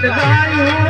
the value.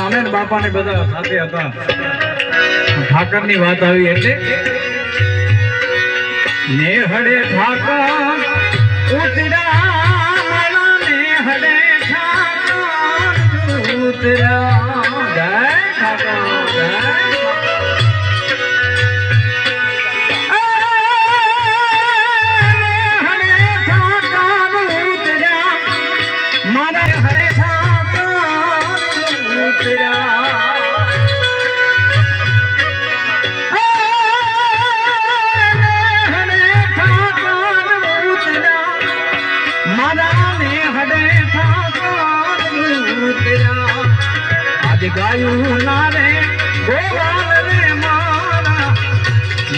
અમે બાપા ને બધા સાથે હતા. ઠાકરની વાત આવી એટલે નેહડે ઠાકર, ઉતરા ઉતરા ગાયું ના રે ગોવાલ રે મારા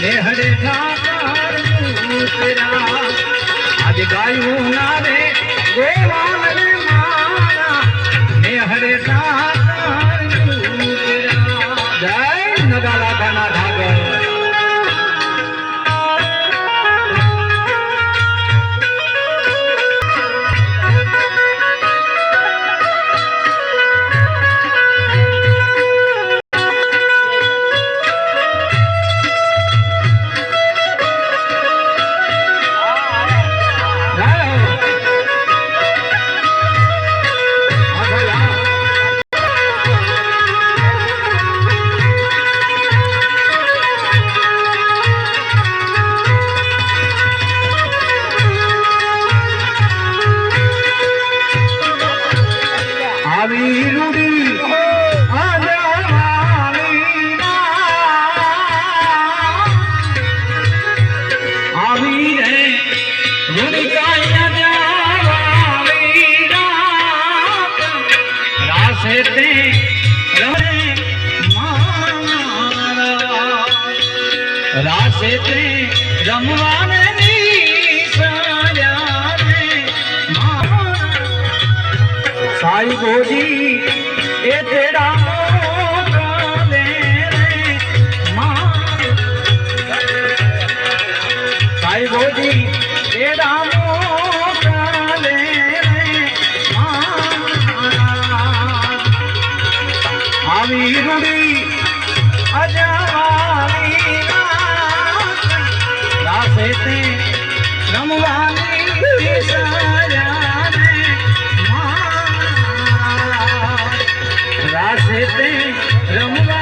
નેહડે ઠાકર તેરા આજ ગાયું ના રે ગોવાલ આવી રૂડી આવી. રે રૂડી કાયા રાસે તે રહે રાસે તે રમવાને સાઈ ગોજી એ તેડા Yeah,